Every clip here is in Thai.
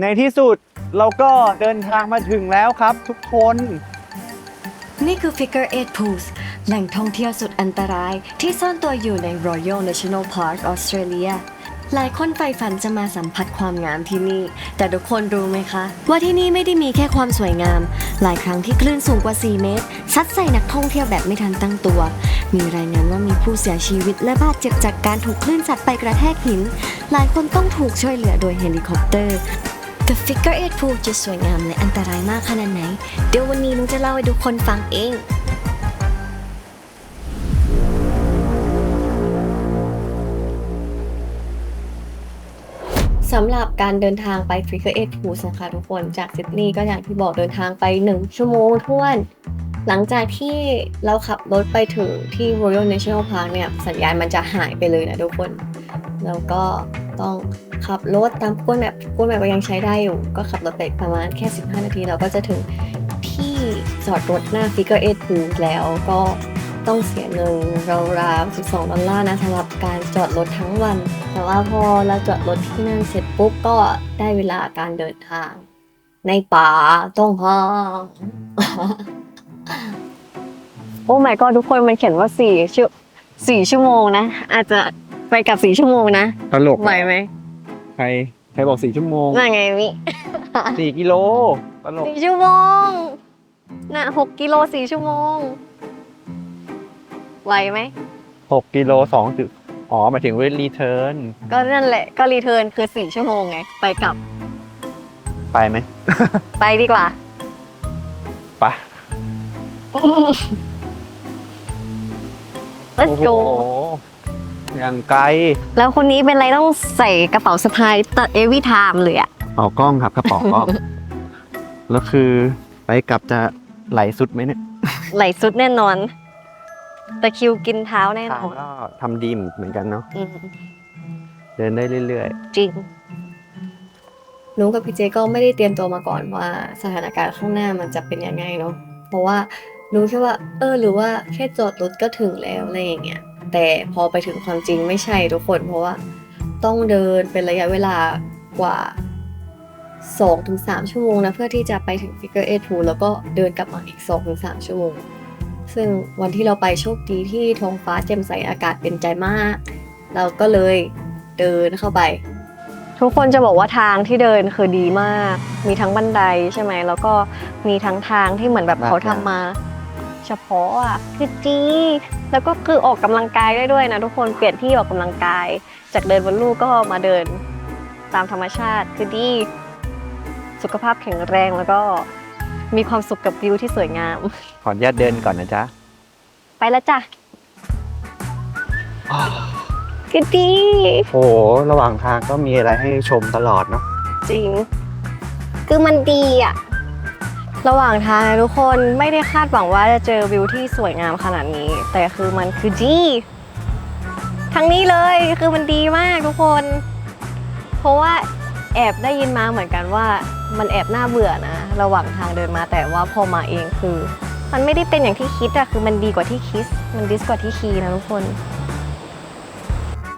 ในที่สุดเราก็เดินทางมาถึงแล้วครับทุกคน นี่คือ Figure 8 Pools แหล่งท่องเที่ยวสุดอันตรายที่ซ่อนตัวอยู่ใน Royal National Park ออสเตรเลียหลายคนใฝ่ฝันจะมาสัมผัสความงามที่นี่ แต่ทุกคนรู้ไหมคะ ว่าที่นี่ไม่ได้มีแค่ความสวยงาม หลายครั้งที่คลื่นสูงกว่า 4 เมตรซัดใส่นักท่องเที่ยวแบบไม่ทันตั้งตัว มีรายงานว่ามีผู้เสียชีวิตและบาดเจ็บจากการถูกคลื่นซัดไปกระแทกหิน หลายคนต้องถูกช่วยเหลือโดยเฮลิคอปเตอร์ The Figure 8 Pool จะสวยงามและอันตรายมากขนาดไหน เดี๋ยววันนี้นุ้งจะเล่าให้ทุกคนฟังเอง สำหรับการเดินทางไป Figure 8 Pools นะคะทุกคนจากซิดนีย์ก็อย่างที่บอกเดินทางไป 1 ชั่วโมงท้วน หลังจากที่เราขับรถไปถึงที่ Royal National Park เนี่ย สัญญาณมันจะหายไปเลยนะทุกคน แล้วก็ ต้องขับรถตามก้นแบบก้นแบบก็ยังใช้ได้อยู่ ก็ขับรถไปประมาณแค่ 15 นาที เราก็จะถึงที่จอดรถหน้า Figure 8 Pools แล้วก็ต้องเสียเงินราวๆ12ดอลลาร์นะสำหรับการจอดรถทั้งวัน แต่ว่าพอเราจอดรถที่นั่นเสร็จปุ๊บก็ได้เวลาการเดินทาง ในป่าต้องพาโอ้ my god ทุกคนมันเขียนว่าสี่ชั่วสี่ชั่วโมงนะ อาจจะ ไปกลับสี่ชั่วโมงนะตลกไหวไหมใครใครบอกสี่ชั่วโมงน่าไงมิสี่กิโลตลกสี่ชั่วโมงน่ะหกกิโลสี่ชั่วโมงไหวไหมหกกิโลสองจุดอ๋อหมายถึงเวรีเทิร์นก็นั่นแหละก็รีเทิร์นคือสี่ชั่วโมงไง ไปกลับ ไปไหม ไปดีกว่าไป let's โอ้โห go อย่างไกล แล้วคนนี้เป็นไรต้องใส่กระเป๋าสะพายตเอวีไทม์เลยอะเป๋ากล้องครับกระเป๋ากล้อง แล้วคือไปกลับจะไหลสุดไหมเนี่ยไหลสุดแน่นอนตะคริวกินเท้าแน่นทางอนก็ทำดีเหมือนกันเนาะอืมเดินได้เรื่อยจริงนุ้งกับพี่เจก็ไม่ได้เตรียมตัวมาก่อนว่าสถานการณ์ข้างหน้ามันจะเป็นยังไงเนาะเพราะว่ารู้แค่ว่า เออ หรือว่าแค่จอดรถก็ถึงแล้วอะไรอย่างเงี้ย แต่พอไปถึงความจริงไม่ใช่ทุกคน เพราะว่าต้องเดินเป็นระยะเวลากว่า 2-3 ชั่วโมงนะเพื่อที่จะไปถึง Figure 8 Pool แล้วก็เดินกลับมาอีก 2-3 ชั่วโมง ซึ่งวันที่เราไปโชคดีที่ท้องฟ้าแจ่มใสอากาศเป็นใจมาก เราก็เลยเดินเข้าไป ทุกคนจะบอกว่าทางที่เดินคือดีมาก มีทั้งบันไดใช่ไหมแล้วก็มีทั้งทางที่เหมือนแบบเขาทำมา เฉพาะอะคือจีแล้วก็คือออกกำลังกายได้ด้วยนะทุกคนเปลี่ยนที่ออกกำลังกาย จากเดินบนลู่ก็มาเดินตามธรรมชาติคือดีสุขภาพแข็งแรงแล้วก็มีความสุขกับวิวที่สวยงามๆขออนุญาตเดินก่อนนะจ๊ะ ไปแล้วจ้ะคือดีโอ้โหระหว่างทางก็มีอะไรให้ชมตลอดเนาะจริง คือมันดีอะ ระหว่างทางทุกคนไม่ได้คาดหวังว่าจะเจอวิวที่สวยงามขนาดนี้ แต่คือมันคือดีทั้งนี้เลยคือมันดีมากทุกคน เพราะว่าแอบได้ยินมาเหมือนกันว่ามันแอบน่าเบื่อนะ ระหว่างทางเดินมาแต่ว่าพอมาเองคือ มันไม่ได้เป็นอย่างที่คิดอะคือมันดีกว่าที่คิดมันดิสกว่าที่คีนะทุกคน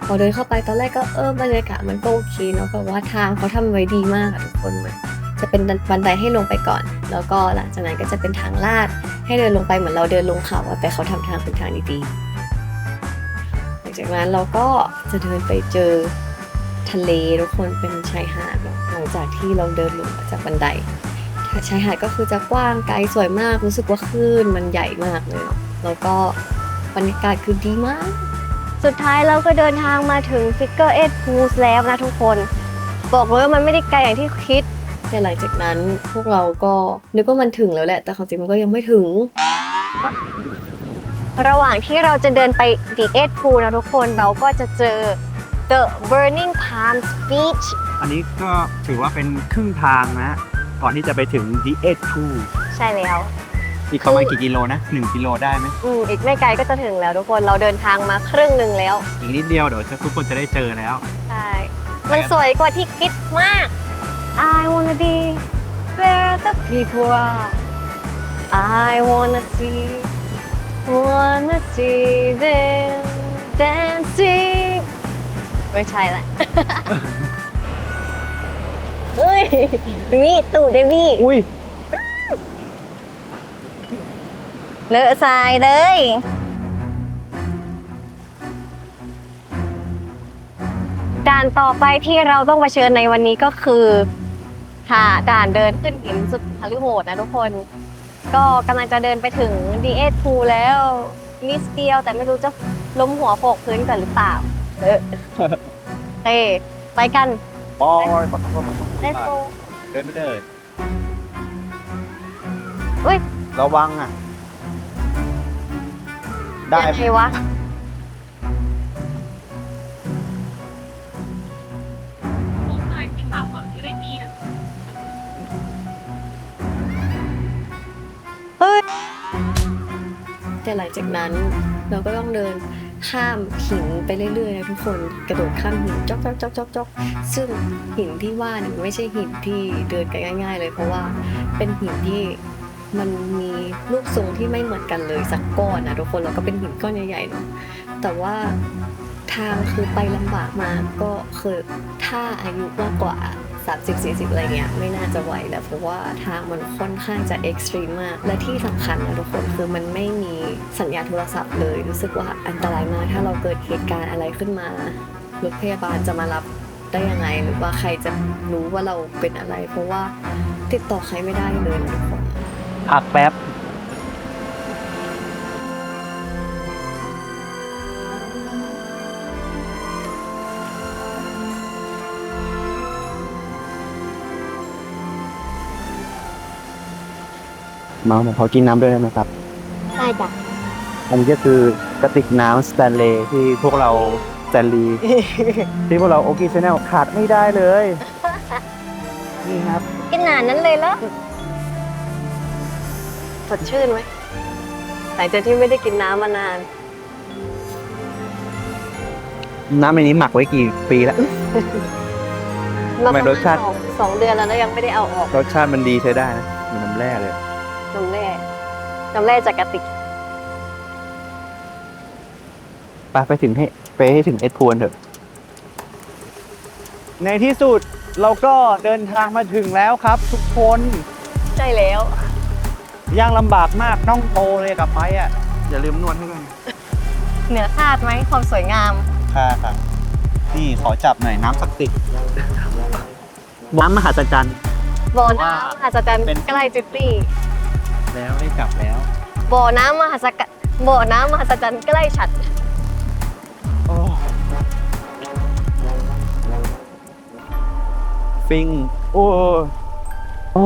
พอเดินเข้าไปตอนแรกก็เออบรรยากาศมันก็โอเคเนาะแบบว่าทางเขาทำไว้ดีมากอะทุกคนเหมือน จะเป็นบันไดให้ลงไปก่อน แล้วก็หลังจากนั้นก็จะเป็นทางลาด ให้เดินลงไปเหมือนเราเดินลงเขาแต่เขาทำทางเป็นทางดีๆ หลังจากนั้นเราก็จะเดินไปเจอทะเลทุกคนเป็นชายหาดหลังจากที่เราเดินลงมาจากบันไดชายหาดก็คือจะกว้างไกลสวยมากรู้สึกว่าคลื่นมันใหญ่มากเลยเนาะแล้วก็บรรยากาศคือดีมาก สุดท้ายเราก็เดินทางมาถึง Figure 8 Pools แล้วนะทุกคน บอกเลยว่ามันไม่ได้ไกลอย่างที่คิด แต่หลังจากนั้นพวกเราก็นึกว่ามันถึงแล้วแหละ แต่ความจริงมันก็ยังไม่ถึง ระหว่างที่เราจะเดินไป The 8 Pool นะทุกคนเราก็จะเจอ The Burning Palms Beach อันนี้ก็ถือว่าเป็นครึ่งทางนะ ก่อนที่จะไปถึง The Edge Pool ใช่แล้ว อีกประมาณกี่กิโลนะ 1 กิโลได้ไหมอืมอีกไม่ไกลก็จะถึงแล้วทุกคนเราเดินทางมาครึ่งหนึ่งแล้ว อีกนิดเดียวเดี๋ยวทุกคนจะได้เจอแล้ว ใช่ มันสวยกว่าที่คิดมาก I wanna be where the people are I wanna see wanna see them dancing ไม่ใช่แหละ เฮ้ยนี่ตู่เดวี่อุ้ยเลอะทรายเลย ด่านต่อไปที่เราต้องเผชิญในวันนี้ก็คือค่ะด่านเดินขึ้นหินสุดฮาริโหดนะทุกคน ก็กำลังจะเดินไปถึงดีเอทูแล้วนิดเดียวแต่ไม่รู้จะล้มหัวโขกพื้นกันหรือเปล่าเออเต้ไปกันบอย Let's go เดินไม่ได้อุ้ยระวังอะ ได้ยังไงวะ แต่หลังจากนั้นเราก็ต้องเดินข้ามหินไปเรื่อยๆนะทุกคนกระโดดข้ามหินจอกจอกจอกจอกจอกซึ่งหินที่ว่าเนี่ยไม่ใช่หินที่เดินกันง่าย ๆ เลยเพราะว่าเป็นหินที่มันมีรูปทรงที่ไม่เหมือนกันเลยสักก้อนนะทุกคนแล้วก็เป็นหินก้อนใหญ่ๆเนาะแต่ว่าทางคือไปลำบากมากก็คือถ้าอายุมากกว่า 30 40 อะไรเงี้ยไม่น่าจะไหวแล้วเพราะว่าทางมันค่อนข้างจะเอ็กซ์ตรีมมาก และที่สำคัญนะทุกคนคือมันไม่มีสัญญาณโทรศัพท์เลย รู้สึกว่าอันตรายมาก ถ้าเราเกิดเหตุการณ์อะไรขึ้นมารถพยาบาลจะมารับได้ยังไง หรือว่าใครจะรู้ว่าเราเป็นอะไร เพราะว่าติดต่อใครไม่ได้เลยทุกคนพักแป๊บ มาผมขอกินน้ำด้วยได้ไหมครับ ได้จ้ะอันนี้ก็คือกระติกน้ำสแตนเลย์ที่พวกเราสแตนลีย์ ที่พวกเราโอเคชแนลขาดไม่ได้เลย นี่ครับกินหนาดนั้นเลยเหรอสดชื่นไหมหลังจากที่ไม่ได้กินน้ำมานาน น้ำในนี้หมักไว้กี่ปีแล้ว ทำไมรสชาติ สองสองเดือนแล้วนะยังไม่ได้เอาออก รสชาติมันดีใช้ได้นะเหมันน้ำแร่เลย น้ำแร่น้ำแร่จากกระติก ไปไปถึงให้ไปให้ถึงเอ็ดพวนเถอะ ในที่สุดเราก็เดินทางมาถึงแล้วครับ ทุกคนใช่แล้ว ย่างลำบากมากน่องโตเลยกลับไปอะ อย่าลืมนวดให้ด้วยเหนือคาดไหมความสวยงาม ค่ะค่ะนี่ขอจับหน่อยน้ำศักดิ์สิทธิ์น้ำมหัศจรรย์บ่อน้ำมหัศจรรย์เป็นใกล้จิตตี้ แล้วได้กลับแล้ว บ่อน้ำมหัศจรรย์บ่อน้ำมหัศจรรย์ใกล้ฉันโอ้ฟิง โอ้โอ้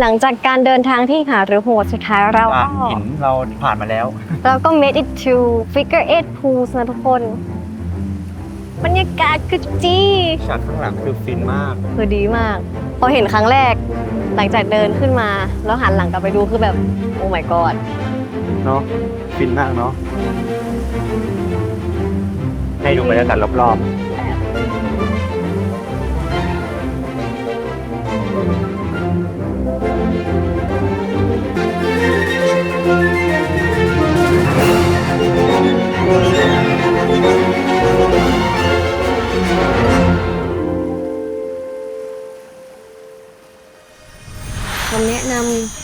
หลังจากการเดินทางที่หาหรือโหดสุดท้ายเราอะก็หินเราผ่านมาแล้ว เราก็ made it to figure eight pools นะทุกคน บรรยากาศคือจีฉากข้างหลังคือฟินมาก คือดีมาก พอเห็นครั้งแรก หลังจากเดินขึ้นมา แล้วหันหลังกลับไปดูคือแบบ โอ้ my god เนาะฟินมากเนาะให้ดูบรรยากาศรอบๆ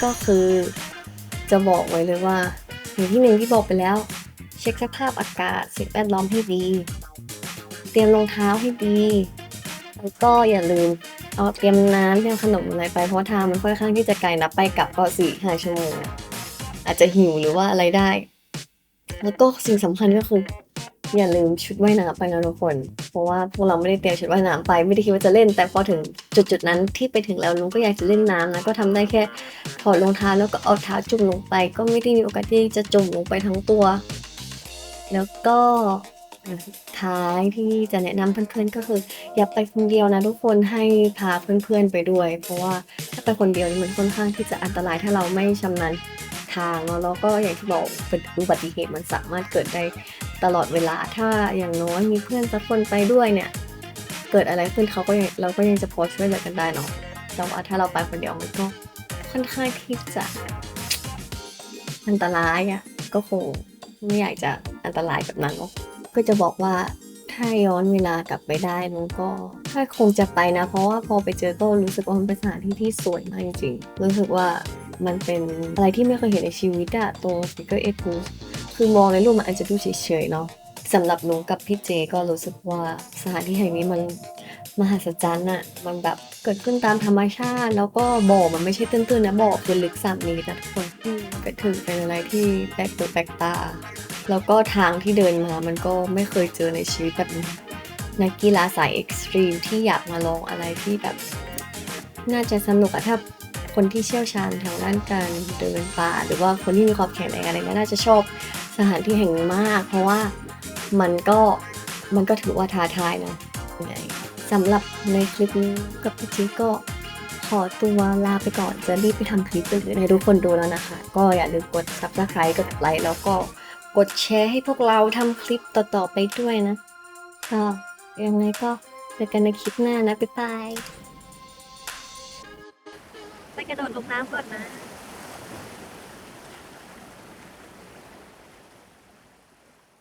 ก็คือ จะบอกไว้เลยว่า อย่างที่หนึ่งที่บอกไปแล้ว เช็คสภาพอากาศสิ่งแวดล้อมให้ดี เตรียมรองเท้าให้ดีแล้วก็อย่าลืมเอาเตรียมน้ำเตรียมขนมอะไรไปเพราะทางมันค่อนข้างที่จะไกลนะไปกลับก็สี่ห้าชั่วโมงอะอาจจะหิวหรือว่าอะไรได้ แล้วก็สิ่งสำคัญก็คือ อย่าลืมชุดว่ายน้ำไปนะทุกคน เพราะว่าพวกเราไม่ได้เตรียมชุดว่ายน้ำไป ไม่ได้คิดว่าจะเล่น แต่พอถึงจุดๆนั้นที่ไปถึงแล้วลุงก็อยากจะเล่นน้ำนะ ก็ทำได้แค่ถอดรองเท้าแล้วก็เอาเท้าจุ่มลงไป ก็ไม่ได้มีโอกาสที่จะจมลงไปทั้งตัว แล้วก็ท้ายที่จะแนะนำเพื่อนๆก็คือ อย่าไปคนเดียวนะทุกคนให้พาเพื่อนๆไปด้วย เพราะว่าถ้าไปคนเดียวนี่มันค่อนข้างที่จะอันตรายถ้าเราไม่ชำนาญทางแล้วก็อย่างที่บอกเป็นอุบัติเหตุมันสามารถเกิดได้ ตลอดเวลาถ้าอย่างน้อยมีเพื่อนสักคนไปด้วยเนี่ย เกิดอะไรขึ้นเขาก็ยังเราก็ยังจะพอช่วยเหลือกันได้เนาะแต่ว่าถ้าเราไปคนเดียวมันก็ค่อนข้างที่จะอันตรายอะ่ะก็คงไม่อยากจะอันตรายแบบนั้นเนาะก็จะบอกว่าถ้าย้อนเวลากลับไปได้มันก็ถ้าคงจะไปนะ เพราะว่าพอไปเจอก็รู้สึกว่ามันเป็นสถานที่ที่สวยมากจริงๆรู้สึกว่ามันเป็นอะไรที่ไม่เคยเห็นในชีวิตอะตรง Speaker 8 Booth คือมองในรูปมันอาจจะดูเฉยๆเนาะสำหรับหนูกับพี่เจก็รู้สึกว่าสถานที่แห่งนี้มันมหัศจรรย์อะมันแบบเกิดขึ้นตามธรรมชาติ แล้วก็บ่อมันไม่ใช่ตื้นๆนะบ่อคือลึกสามเมตรนะทุกคนก็ถือเป็นอะไรที่แปลกหูแปลกตา แล้วก็ทางที่เดินมามันก็ไม่เคยเจอในชีวิตแบบนี้นักกีฬาสายเอ็กซ์ตรีมที่อยากมาลองอะไรที่แบบ น่าจะสนุกอะถ้าคนที่เชี่ยวชาญทางด้านการเดินป่า หรือว่าคนที่มีความแข็งแรงอะไรน่าจะชอบ สถานที่แห่งนี้มาก เพราะว่ามันก็มันก็ถือว่าท้าทายนะสำหรับในคลิปนี้กับพี่จิ๊กก็ขอตัวลาไปก่อนจะรีบไปทำคลิปอื่นๆให้ทุกคนดูแล้วนะคะ ก็อย่าลืมกด subscribe กดไลค์แล้วก็กดแชร์ให้พวกเราทำคลิปต่อๆไปด้วยนะก็ยังไงก็เจอกันในคลิปหน้านะ บ๊ายบาย ไปกระโดดลงน้ำก่อนนะ